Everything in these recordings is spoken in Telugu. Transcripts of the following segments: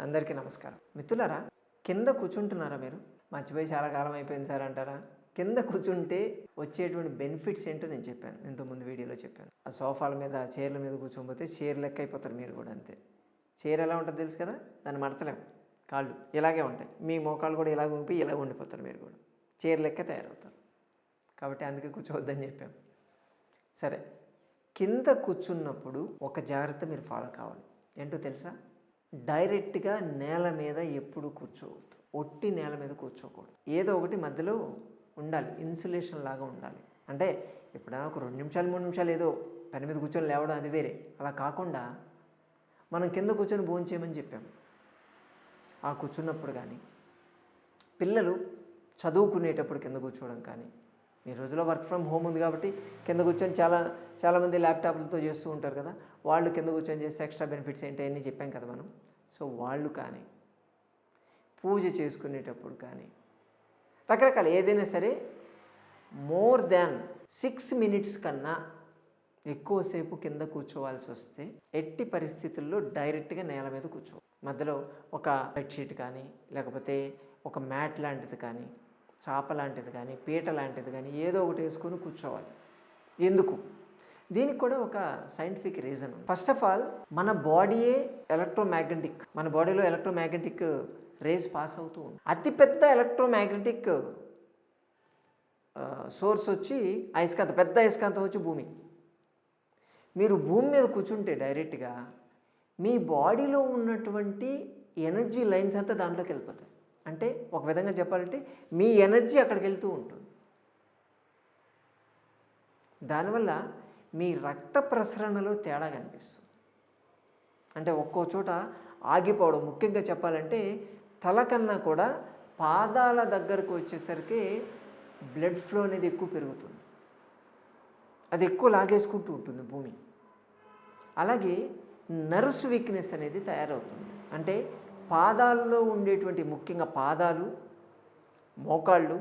అందరికీ నమస్కారం. మిత్రులారా కింద కూర్చుంటున్నారా మీరు? మర్చిపోయి చాలా కాలం అయిపోయింది సార్ అంటారా? కింద కూర్చుంటే వచ్చేటువంటి బెనిఫిట్స్ ఏంటో నేను చెప్పాను. ఇంతకుముందు వీడియోలో చెప్పాను. ఆ సోఫాల మీద ఆ చైర్ల మీద కూర్చోకపోతే చైర్ లెక్క అయిపోతారు మీరు కూడా అంతే. చైర్ ఎలా ఉంటుందో తెలుసు కదా? దాన్ని మడచలేం. కాళ్ళు ఇలాగే ఉంటాయి. మీ మోకాళ్ళు కూడా ఇలాగ ఉంపి ఇలా ఉండిపోతారు మీరు కూడా. చైర్ లెక్క తయారవుతారు. కాబట్టి అందుకే కూర్చోవద్దని చెప్పాం. సరే. కింద కూర్చున్నప్పుడు ఒక జాగ్రత్త మీరు ఫాలో కావాలి. ఏంటో తెలుసా? డైరెక్ట్గా నేల మీద ఎప్పుడు కూర్చోవద్దు. ఒట్టి నేల మీద కూర్చోకూడదు. ఏదో ఒకటి మధ్యలో ఉండాలి. ఇన్సులేషన్ లాగా ఉండాలి. అంటే ఎప్పుడైనా ఒక రెండు నిమిషాలు మూడు నిమిషాలు ఏదో పని మీద కూర్చొని లేవడం అది వేరే. అలా కాకుండా మనం కింద కూర్చొని భోజనం చేయమని చెప్పాం ఆ కూర్చున్నప్పుడు కానీ పిల్లలు చదువుకునేటప్పుడు కింద కూర్చోవడం కానీ ఈ రోజులో వర్క్ ఫ్రమ్ హోమ్ ఉంది కాబట్టి కింద కూర్చొని చాలా చాలామంది ల్యాప్టాప్లతో చేస్తూ ఉంటారు కదా. వాళ్ళు కింద కూర్చొని చేస్తే ఎక్స్ట్రా బెనిఫిట్స్ ఏంటి అని చెప్పాం కదా మనం. సో వాళ్ళు కానీ పూజ చేసుకునేటప్పుడు కానీ రకరకాల ఏదైనా సరే మోర్ దాన్ సిక్స్ మినిట్స్ కన్నా ఎక్కువసేపు కింద కూర్చోవాల్సి వస్తే ఎట్టి పరిస్థితుల్లో డైరెక్ట్గా నేల మీద కూర్చో మధ్యలో ఒక బెడ్షీట్ కానీ లేకపోతే ఒక మ్యాట్ లాంటిది కానీ చాప లాంటిది కానీ పీట లాంటిది కానీ ఏదో ఒకటి వేసుకొని కూర్చోవాలి. ఎందుకు? దీనికి కూడా ఒక scientific reason first of all మన బాడీయే ఎలక్ట్రోమాగ్నెటిక్ మన బాడీలో ఎలక్ట్రోమాగ్నెటిక్ రేస్ పాస్ అవుతూ ఉంది అతిపెద్ద ఎలక్ట్రోమాగ్నెటిక్ సోర్స్ వచ్చి అయస్కాంతం పెద్ద అయస్కాంతం వచ్చి భూమి. మీరు భూమి మీద కూర్చుంటే డైరెక్ట్గా మీ బాడీలో ఉన్నటువంటి ఎనర్జీ లైన్స్ అంతా దాంట్లోకి వెళ్ళిపోతాయి. అంటే ఒక విధంగా చెప్పాలంటే మీ ఎనర్జీ అక్కడికి వెళ్తూ ఉంటుంది. దానివల్ల మీ రక్త ప్రసరణలో తేడా కనిపిస్తుంది. అంటే ఒక్కో చోట ఆగిపోవడం. ముఖ్యంగా చెప్పాలంటే తల కన్నా కూడా పాదాల దగ్గరకు వచ్చేసరికి బ్లడ్ ఫ్లో అనేది ఎక్కువ పెరుగుతుంది. అది ఎక్కువ లాగేసుకుంటూ ఉంటుంది భూమి. అలాగే నర్వ్స్ వీక్నెస్ అనేది తయారవుతుంది. అంటే పాదాల్లో ఉండేటువంటి ముఖ్యంగా పాదాలు మోకాళ్ళు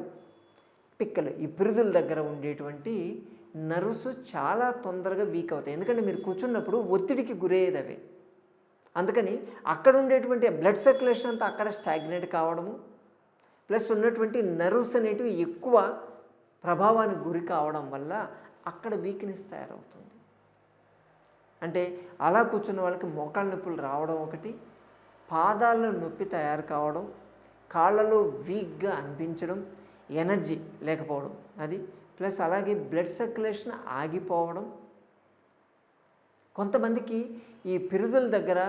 పిక్కలు ఈ పిరుదుల దగ్గర ఉండేటువంటి నర్వ్స్ చాలా తొందరగా వీక్ అవుతాయి. ఎందుకంటే మీరు కూర్చున్నప్పుడు ఒత్తిడికి గురయ్యేది అవి. అందుకని అక్కడ ఉండేటువంటి బ్లడ్ సర్క్యులేషన్ అంతా అక్కడ స్టాగ్నేట్ కావడము ప్లస్ ఉన్నటువంటి నర్వ్స్ అనేటివి ఎక్కువ ప్రభావానికి గురి కావడం వల్ల అక్కడ వీక్నెస్ తయారవుతుంది. అంటే అలా కూర్చున్న వాళ్ళకి మోకాళ్ళ నొప్పులు రావడం ఒకటి పాదాల్లో నొప్పి తయారు కావడం కాళ్ళలో వీక్గా అనిపించడం ఎనర్జీ లేకపోవడం అది ప్లస్ అలాగే బ్లడ్ సర్క్యులేషన్ ఆగిపోవడం. కొంతమందికి ఈ పిరుదుల దగ్గర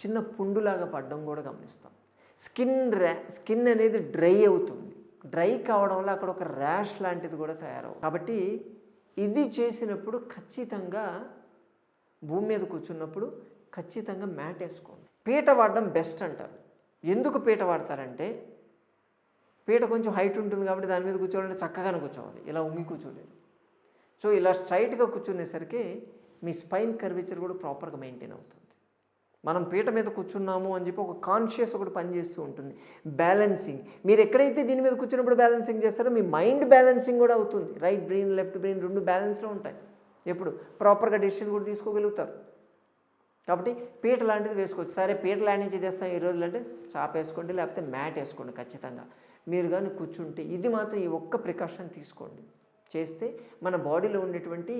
చిన్న పుండులాగా పడడం కూడా గమనిస్తాం. స్కిన్ ర్యా స్కిన్ అనేది డ్రై అవుతుంది. డ్రై కావడం వల్ల అక్కడ ఒక ర్యాష్ లాంటిది కూడా తయారవు కాబట్టి ఇది చేసినప్పుడు ఖచ్చితంగా భూమి మీద కూర్చున్నప్పుడు ఖచ్చితంగా మ్యాట్ వేసుకోండి. పీట వాడడం బెస్ట్ అంటారు. ఎందుకు పీట వాడతారంటే పీట కొంచెం హైట్ ఉంటుంది కాబట్టి దాని మీద కూర్చోవాలంటే చక్కగానే కూర్చోవాలి. ఇలా ఉంగి కూర్చోలేదు. సో ఇలా స్ట్రైట్గా కూర్చునేసరికి మీ స్పైన్ కర్వేచర్ కూడా ప్రాపర్గా మెయింటైన్ అవుతుంది. మనం పీట మీద కూర్చున్నాము అని చెప్పి ఒక కాన్షియస్ ఒకటి పనిచేస్తూ ఉంటుంది. బ్యాలెన్సింగ్. మీరు ఎక్కడైతే దీని మీద కూర్చున్నప్పుడు బ్యాలెన్సింగ్ చేస్తారో మీ మైండ్ బ్యాలెన్సింగ్ కూడా అవుతుంది. రైట్ బ్రెయిన్ లెఫ్ట్ బ్రెయిన్ రెండు బ్యాలెన్స్లో ఉంటాయి. ఎప్పుడు? ప్రాపర్గా డెసిషన్ కూడా తీసుకోగలుగుతారు. కాబట్టి పీట లాంటిది వేసుకోవచ్చు. సరే పీట లాంటి నుంచి తెస్తాం ఈ రోజులు అంటే చాప వేసుకోండి లేకపోతే మ్యాట్ వేసుకోండి ఖచ్చితంగా. మీరు కానీ కూర్చుంటే ఇది మాత్రం ఈ ఒక్క ప్రికాషన్ తీసుకోండి. చేస్తే మన బాడీలో ఉండేటువంటి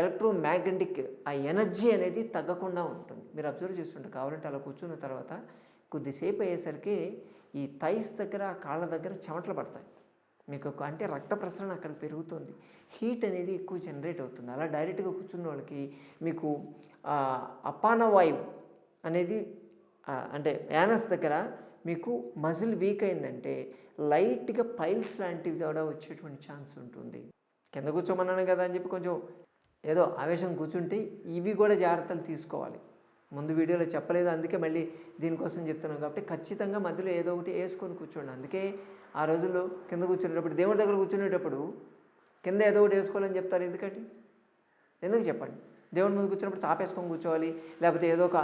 ఎలక్ట్రోమాగ్నెటిక్ ఆ ఎనర్జీ అనేది తగ్గకుండా ఉంటుంది. మీరు అబ్జర్వ్ చేస్తుంటే కావాలంటే అలా కూర్చున్న తర్వాత కొద్దిసేపు అయ్యేసరికి ఈ థైస్ దగ్గర కాళ్ళ దగ్గర చెమటలు పడతాయి. మీకు అంటే రక్త ప్రసరణ అక్కడ పెరుగుతుంది. హీట్ అనేది ఎక్కువ జనరేట్ అవుతుంది. అలా డైరెక్ట్గా కూర్చున్న వాళ్ళకి మీకు అపాన వాయువు అనేది అంటే యానస్ దగ్గర మీకు మజిల్ వీక్ అయిందంటే లైట్గా పైల్స్ లాంటివి కూడా వచ్చేటువంటి ఛాన్స్ ఉంటుంది. కింద కూర్చోమన్నాను కదా అని చెప్పి కొంచెం ఏదో ఆవేశం కూర్చుంటే ఇవి కూడా జాగ్రత్తలు తీసుకోవాలి. ముందు వీడియోలో చెప్పలేదు అందుకే మళ్ళీ దీనికోసం చెప్తున్నాను కాబట్టి ఖచ్చితంగా మధ్యలో ఏదో ఒకటి వేసుకొని కూర్చోండి. అందుకే ఆ రోజుల్లో కింద కూర్చునేటప్పుడు దేవుడి దగ్గర కూర్చునేటప్పుడు కింద ఏదో ఒకటి వేసుకోవాలని చెప్తారు. ఎందుకంటే ఎందుకు చెప్పండి? దేవుడి ముందు కూర్చున్నప్పుడు చాప వేసుకొని కూర్చోవాలి లేకపోతే ఏదో ఒక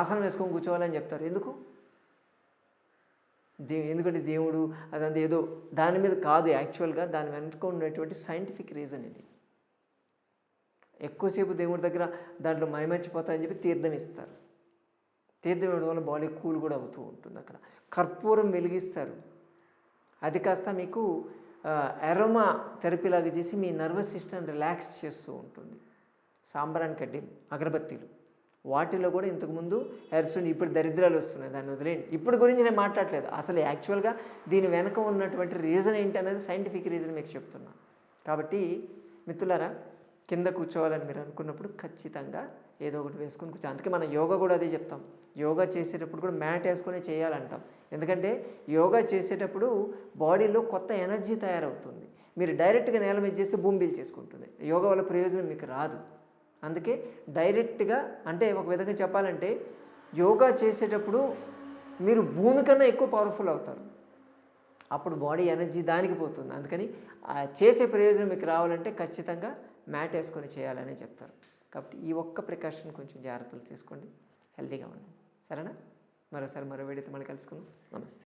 ఆసనం వేసుకొని కూర్చోవాలని చెప్తారు. ఎందుకు? దే ఎందుకంటే దేవుడు అదంతా ఏదో దాని మీద కాదు యాక్చువల్గా దాని వెనుక ఉన్నటువంటి సైంటిఫిక్ రీజన్ ఇది. ఎక్కువసేపు దేవుడి దగ్గర దాంట్లో మైమర్చిపోతాయని చెప్పి తీర్థం ఇస్తారు. తీర్థం ఇవ్వడం వల్ల బాడీ కూల్ కూడా అవుతూ ఉంటుంది అక్కడ. కర్పూరం వెలిగిస్తారు. అది కాస్త మీకు ఎరోమా థెరపీలాగా చేసి మీ నర్వస్ సిస్టమ్ రిలాక్స్ చేస్తూ ఉంటుంది. సాంబ్రాన్ కడ్డి అగరబత్తీలు. వాటిలో కూడా ఇంతకుముందు హెర్బ్స్ ఇప్పుడు దరిద్రాలు వస్తున్నాయి. దాన్ని వదిలేయండి. ఇప్పుడు గురించి నేను మాట్లాడలేదు. అసలు యాక్చువల్గా దీని వెనక ఉన్నటువంటి రీజన్ ఏంటి అనేది సైంటిఫిక్ రీజన్ మీకు చెప్తున్నా. కాబట్టి మిత్రులారా కింద కూర్చోవాలని మీరు అనుకున్నప్పుడు ఖచ్చితంగా ఏదో ఒకటి వేసుకొని కూర్చో. అందుకే మనం యోగా కూడా అదే చెప్తాం. యోగా చేసేటప్పుడు కూడా మ్యాట్ వేసుకొని చేయాలంటాం. ఎందుకంటే యోగా చేసేటప్పుడు బాడీలో కొత్త ఎనర్జీ తయారవుతుంది. మీరు డైరెక్ట్గా నేల మీద చేస్తే భూమి చేసుకుంటుంది. యోగా వల్ల ప్రయోజనం మీకు రాదు. అందుకే డైరెక్ట్గా అంటే ఒక విధంగా చెప్పాలంటే యోగా చేసేటప్పుడు మీరు భూమి కన్నా ఎక్కువ పవర్ఫుల్ అవుతారు. అప్పుడు బాడీ ఎనర్జీ దానికి పోతుంది. అందుకని చేసే ప్రయోజనం మీకు రావాలంటే ఖచ్చితంగా మ్యాట్ వేసుకొని చేయాలని చెప్తారు. కాబట్టి ఈ ఒక్క ప్రికాషన్ కొంచెం జాగ్రత్తలు తీసుకోండి. హెల్తీగా ఉండండి. సరేనా? మరోసారి మరో వీడియోతో మళ్ళీ కలుసుకుందాం. నమస్తే.